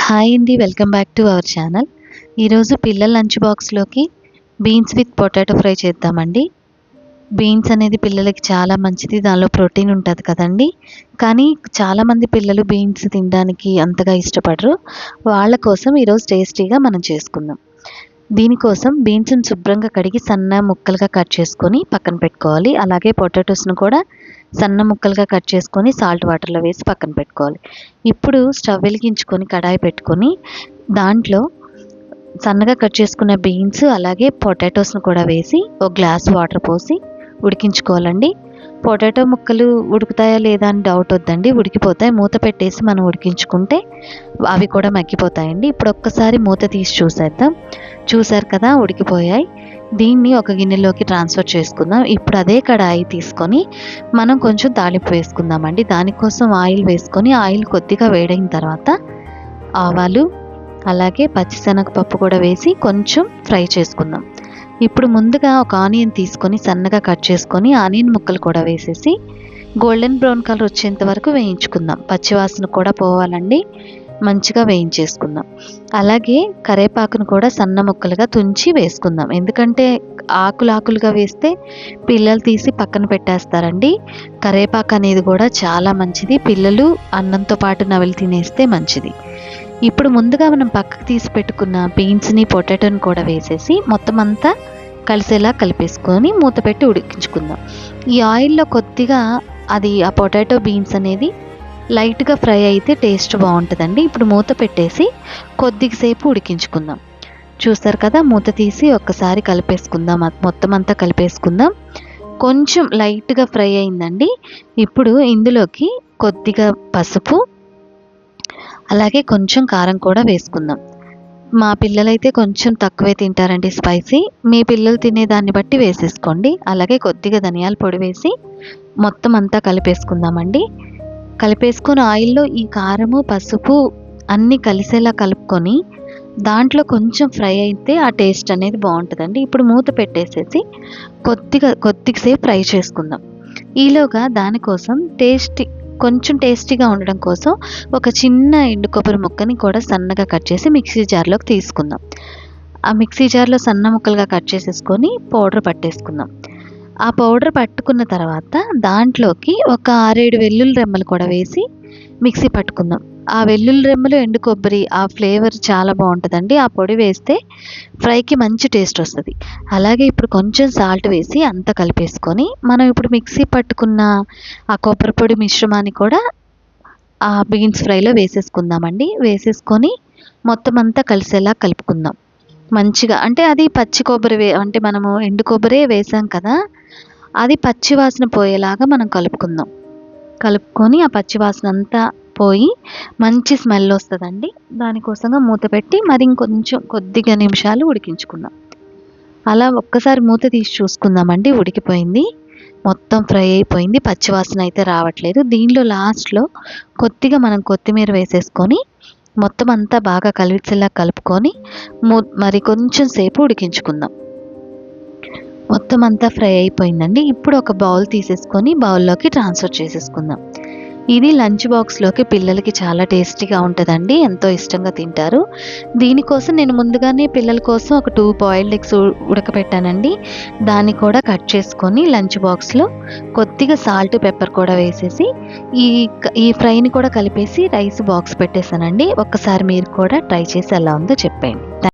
Hi అండి welcome back to our channel. ఈరోజు పిల్లల లంచ్ బాక్స్లోకి బీన్స్ విత్ పొటాటో ఫ్రై చేద్దామండి. బీన్స్ అనేది పిల్లలకి చాలా మంచిది దానిలో ప్రోటీన్ ఉంటుంది కదండి. కానీ చాలామంది పిల్లలు బీన్స్ తినడానికి అంతగా ఇష్టపడరు. వాళ్ళ కోసం ఈరోజు టేస్టీగా మనం చేసుకుందాం. దీనికోసం బీన్స్ని శుభ్రంగా కడిగి సన్న ముక్కలుగా కట్ చేసుకొని పక్కన పెట్టుకోవాలి. అలాగే పొటాటోస్ను కూడా సన్న ముక్కలుగా కట్ చేసుకొని సాల్ట్ వాటర్లో వేసి పక్కన పెట్టుకోవాలి. ఇప్పుడు స్టవ్ వెలిగించుకొని కడాయి పెట్టుకొని దాంట్లో సన్నగా కట్ చేసుకున్న బీన్స్ అలాగే పొటాటోస్ను కూడా వేసి ఒక గ్లాస్ వాటర్ పోసి ఉడికించుకోవాలండి. పొటాటో ముక్కలు ఉడుకుతాయా లేదా అని డౌట్ వద్దండి. ఉడికిపోతాయి. మూత పెట్టేసి మనం ఉడికించుకుంటే అవి కూడా మగ్గిపోతాయండి. ఇప్పుడు ఒక్కసారి మూత తీసి చూసేద్దాం. చూసారు కదా ఉడికిపోయాయి. దీన్ని ఒక గిన్నెలోకి ట్రాన్స్ఫర్ చేసుకుందాం. ఇప్పుడు అదే కడాయి తీసుకొని మనం కొంచెం తాలింపు వేసుకుందామండి. దానికోసం ఆయిల్ వేసుకొని ఆయిల్ కొద్దిగా వేడైన తర్వాత ఆవాలు అలాగే పచ్చిశనగపప్పు కూడా వేసి కొంచెం ఫ్రై చేసుకుందాం. ఇప్పుడు ముందుగా ఒక ఆనియన్ తీసుకొని సన్నగా కట్ చేసుకొని ఆనియన్ ముక్కలు కూడా వేసేసి గోల్డెన్ బ్రౌన్ కలర్ వచ్చేంత వరకు వేయించుకుందాం. పచ్చివాసన కూడా పోవాలండి. మంచిగా వేయించేసుకుందాం. అలాగే కరేపాకును కూడా సన్న ముక్కలుగా తుంచి వేసుకుందాం. ఎందుకంటే ఆకులు ఆకులుగా వేస్తే పిల్లలు తీసి పక్కన పెట్టేస్తారండి. కరేపాకు అనేది కూడా చాలా మంచిది. పిల్లలు అన్నంతో పాటు నవలు తినేస్తే మంచిది. ఇప్పుడు ముందుగా మనం పక్కకు తీసి పెట్టుకున్న బీన్స్ని పొటాటోని కూడా వేసేసి మొత్తం అంతా కలిసేలా కలిపేసుకొని మూత పెట్టి ఉడికించుకుందాం. ఈ ఆయిల్లో కొద్దిగా అది ఆ పొటాటో బీన్స్ అనేది లైట్గా ఫ్రై అయితే టేస్ట్ బాగుంటుందండి. ఇప్పుడు మూత పెట్టేసి కొద్దిసేపు ఉడికించుకుందాం. చూస్తారు కదా మూత తీసి ఒక్కసారి కలిపేసుకుందాం. మొత్తం అంతా కలిపేసుకుందాం. కొంచెం లైట్గా ఫ్రై అయిందండి. ఇప్పుడు ఇందులోకి కొద్దిగా పసుపు అలాగే కొంచెం కారం కూడా వేసుకుందాం. మా పిల్లలైతే కొంచెం తక్కువే తింటారండి స్పైసీ. మీ పిల్లలు తినే దాన్ని బట్టి వేసేసుకోండి. అలాగే కొద్దిగా ధనియాల పొడి వేసి మొత్తం అంతా కలిపేసుకుందామండి. కలిపేసుకుని ఆయిల్లో ఈ కారము పసుపు అన్నీ కలిసేలా కలుపుకొని దాంట్లో కొంచెం ఫ్రై అయితే ఆ టేస్ట్ అనేది బాగుంటుందండి. ఇప్పుడు మూత పెట్టేసేసి కొద్దిగా కొద్దిసేపు ఫ్రై చేసుకుందాం. ఈలోగా దానికోసం టేస్టీ కొంచెం టేస్టీగా ఉండడం కోసం ఒక చిన్న ఎండు కొబ్బరి ముక్కని కూడా సన్నగా కట్ చేసి మిక్సీ జార్లోకి తీసుకుందాం. ఆ మిక్సీ జార్లో సన్న ముక్కలుగా కట్ చేసేసుకొని పౌడర్ పట్టేసుకుందాం. ఆ పౌడర్ పట్టుకున్న తర్వాత దాంట్లోకి ఒక ఆరేడు వెల్లుల్లి రెమ్మలు కూడా వేసి మిక్సీ పట్టుకుందాం. ఆ వెల్లుల్లి రెమ్మలు ఎండు కొబ్బరి ఆ ఫ్లేవర్ చాలా బాగుంటుందండి. ఆ పొడి వేస్తే ఫ్రైకి మంచి టేస్ట్ వస్తుంది. అలాగే ఇప్పుడు కొంచెం సాల్ట్ వేసి అంతా కలిపేసుకొని మనం ఇప్పుడు మిక్సీ పట్టుకున్న ఆ కొబ్బరి పొడి మిశ్రమాన్ని కూడా ఆ బీన్స్ ఫ్రైలో వేసేసుకుందామండి. వేసేసుకొని మొత్తం అంతా కలిసేలా కలుపుకుందాం. మంచిగా అంటే అది పచ్చి కొబ్బరి వే అంటే మనము ఎండు కొబ్బరే వేసాం కదా అది పచ్చి వాసన పోయేలాగా మనం కలుపుకుందాం. కలుపుకొని ఆ పచ్చి వాసన అంతా పోయి మంచి స్మెల్ వస్తుందండి. దానికోసంగా మూత పెట్టి మరి ఇంకొంచెం కొద్దిగా నిమిషాలు ఉడికించుకుందాం. అలా ఒక్కసారి మూత తీసి చూసుకుందామండి. ఉడికిపోయింది. మొత్తం ఫ్రై అయిపోయింది. పచ్చివాసన అయితే రావట్లేదు. దీనిలో లాస్ట్లో కొద్దిగా మనం కొత్తిమీర వేసేసుకొని మొత్తం అంతా బాగా కలిసేలా కలుపుకొని మరి కొంచెం సేపు ఉడికించుకుందాం. మొత్తం అంతా ఫ్రై అయిపోయిందండి. ఇప్పుడు ఒక బౌల్ తీసేసుకొని బౌల్లోకి ట్రాన్స్ఫర్ చేసేసుకుందాం. ఇది లంచ్ బాక్స్లోకి పిల్లలకి చాలా టేస్టీగా ఉంటుందండి ఎంతో ఇష్టంగా తింటారు. దీనికోసం నేను ముందుగానే పిల్లల కోసం ఒక టూ బాయిల్డ్ ఎగ్స్ ఉడకపెట్టానండి దాన్ని కూడా కట్ చేసుకొని లంచ్ బాక్స్లో కొద్దిగా సాల్ట్ పెప్పర్ కూడా వేసేసి ఈ ఈ ఫ్రైని కూడా కలిపేసి రైస్ బాక్స్ పెట్టేశానండి. ఒక్కసారి మీరు కూడా ట్రై చేసి ఎలా ఉందో చెప్పండి